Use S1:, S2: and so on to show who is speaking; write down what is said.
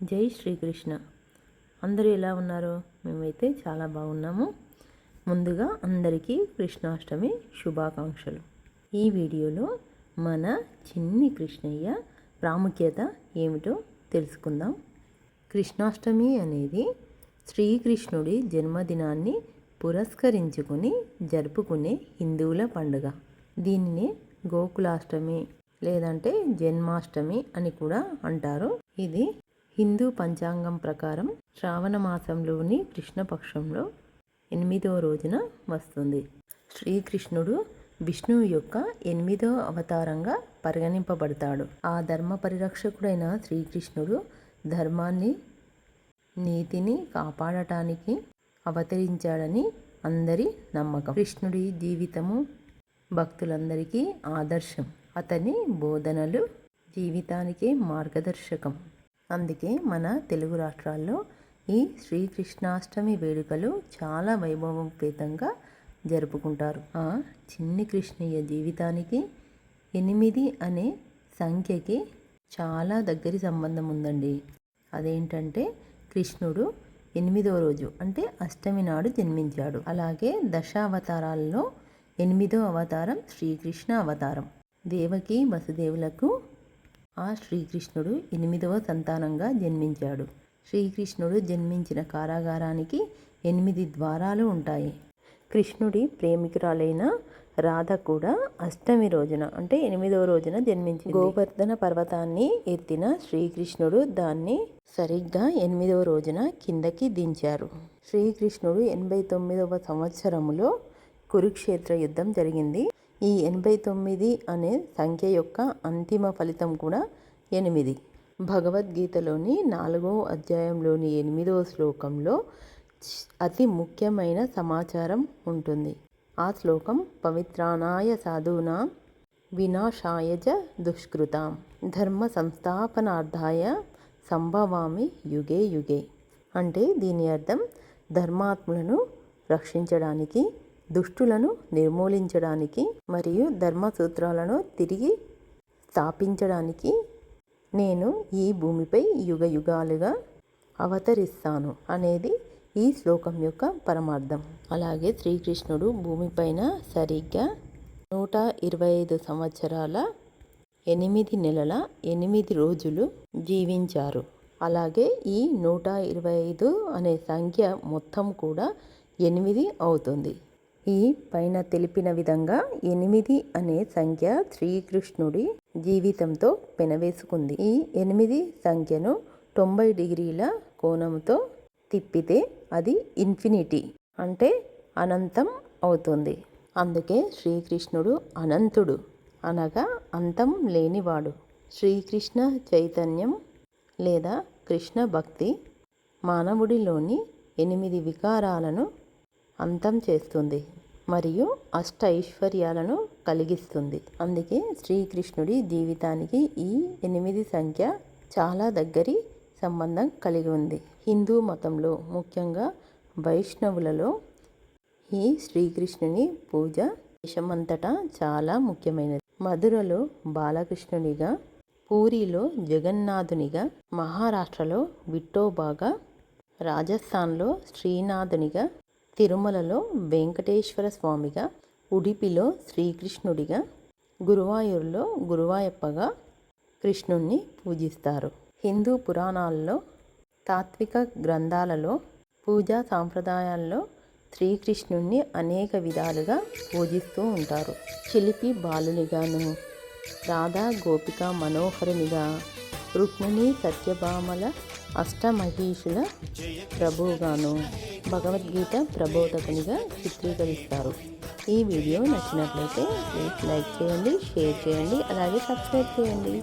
S1: జై శ్రీకృష్ణ. అందరూ ఎలా ఉన్నారు మేమైతే చాలా బాగున్నాము. ముందుగా అందరికీ కృష్ణాష్టమి శుభాకాంక్షలు. ఈ వీడియోలో మన చిన్ని కృష్ణయ్య ప్రాముఖ్యత ఏమిటో తెలుసుకుందాం. కృష్ణాష్టమి అనేది శ్రీకృష్ణుడి జన్మదినాన్ని పురస్కరించుకొని జరుపుకునే హిందువుల పండుగ. దీనిని గోకులాష్టమి లేదంటే జన్మాష్టమి అని కూడా అంటారు. ఇది హిందూ పంచాంగం ప్రకారం శ్రావణ మాసంలోని కృష్ణపక్షంలో ఎనిమిదో రోజున వస్తుంది. శ్రీకృష్ణుడు విష్ణువు యొక్క ఎనిమిదో అవతారంగా పరిగణింపబడతాడు. ఆ ధర్మ పరిరక్షకుడైన శ్రీకృష్ణుడు ధర్మాన్ని నీతిని కాపాడటానికి అవతరించాడని అందరి నమ్మకం. కృష్ణుడి జీవితము భక్తులందరికీ ఆదర్శం. అతని బోధనలు జీవితానికి మార్గదర్శకం. అందుకే మన తెలుగు రాష్ట్రాల్లో ఈ శ్రీకృష్ణాష్టమి వేడుకలు చాలా వైభవోపేతంగా జరుపుకుంటారు. ఆ చిన్ని కృష్ణయ్య జీవితానికి ఎనిమిది అనే సంఖ్యకి చాలా దగ్గరి సంబంధం ఉందండి. అదేంటంటే కృష్ణుడు ఎనిమిదో రోజు అంటే అష్టమి నాడు జన్మించాడు. అలాగే దశావతారాల్లో ఎనిమిదో అవతారం శ్రీకృష్ణ అవతారం. దేవకి వసుదేవులకు ఆ శ్రీకృష్ణుడు ఎనిమిదవ సంతానంగా జన్మించాడు. శ్రీకృష్ణుడు జన్మించిన కారాగారానికి ఎనిమిది ద్వారాలు ఉంటాయి. కృష్ణుడి ప్రేమికురాలైన రాధ కూడా అష్టమి రోజున అంటే ఎనిమిదవ రోజున జన్మించి గోవర్ధన పర్వతాన్ని ఎత్తిన శ్రీకృష్ణుడు దాన్ని సరిగ్గా ఎనిమిదవ రోజున కిందకి దించారు. శ్రీకృష్ణుడు ఎనభై తొమ్మిదవ సంవత్సరములో కురుక్షేత్ర యుద్ధం జరిగింది. ఈ ఎనభై తొమ్మిది అనే సంఖ్య యొక్క అంతిమ ఫలితం కూడా ఎనిమిది. భగవద్గీతలోని నాలుగవ అధ్యాయంలోని ఎనిమిదవ శ్లోకంలో అతి ముఖ్యమైన సమాచారం ఉంటుంది. ఆ శ్లోకం పవిత్రానాయ సాధూనా వినాశాయజ దుష్కృతాం ధర్మ సంస్థాపనార్థాయ సంభవామి యుగే యుగే. అంటే దీని అర్థం ధర్మాత్ములను రక్షించడానికి దుష్టులను నిర్మూలించడానికి మరియు ధర్మ సూత్రాలను తిరిగి స్థాపించడానికి నేను ఈ భూమిపై యుగ యుగాలుగా అవతరిస్తాను అనేది ఈ శ్లోకం యొక్క పరమార్థం. అలాగే శ్రీకృష్ణుడు భూమిపైన సరిగ్గా నూట ఇరవై ఐదు సంవత్సరాల ఎనిమిది నెలల ఎనిమిది రోజులు జీవించారు. అలాగే ఈ నూట ఇరవై ఐదు అనే సంఖ్య మొత్తం కూడా ఎనిమిది అవుతుంది. ఈ పైన తెలిపిన విధంగా ఎనిమిది అనే సంఖ్య శ్రీకృష్ణుడి జీవితంతో పెనవేసుకుంది. ఈ ఎనిమిది సంఖ్యను తొంభై డిగ్రీల కోణంతో తిప్పితే అది ఇన్ఫినిటీ అంటే అనంతం అవుతుంది. అందుకే శ్రీకృష్ణుడు అనంతుడు అనగా అంతం లేనివాడు. శ్రీకృష్ణ చైతన్యం లేదా కృష్ణ భక్తి మానవుడిలోని ఎనిమిది వికారాలను అంతం చేస్తుంది మరియు అష్ట ఐశ్వర్యాలను కలిగిస్తుంది. అందుకే శ్రీకృష్ణుడి జీవితానికి ఈ ఎనిమిది సంఖ్య చాలా దగ్గరి సంబంధం కలిగి ఉంది. హిందూ మతంలో ముఖ్యంగా వైష్ణవులలో ఈ శ్రీకృష్ణుని పూజ దేశమంతటా చాలా ముఖ్యమైనది. మధురలో బాలకృష్ణునిగా పూరిలో జగన్నాథునిగా మహారాష్ట్రలో విట్టోబాగా రాజస్థాన్లో శ్రీనాథునిగా తిరుమలలో వెంకటేశ్వర స్వామిగా ఉడిపిలో శ్రీకృష్ణుడిగా గురువాయూరులో గురువాయప్పగా కృష్ణుణ్ణి పూజిస్తారు. హిందూ పురాణాల్లో తాత్విక గ్రంథాలలో పూజా సాంప్రదాయాల్లో శ్రీకృష్ణుణ్ణి అనేక విధాలుగా పూజిస్తూ ఉంటారు. చిలిపి బాలునిగాను రాధా గోపిక మనోహరునిగా రుక్మిణి సత్యభామల అష్టమహీషుల ప్రభువుగాను భగవద్గీత ప్రబోధకునిగా చిత్రీకరిస్తారు. ఈ వీడియో నచ్చినట్లయితే ప్లీజ్ లైక్ చేయండి షేర్ చేయండి అలాగే సబ్స్క్రైబ్ చేయండి.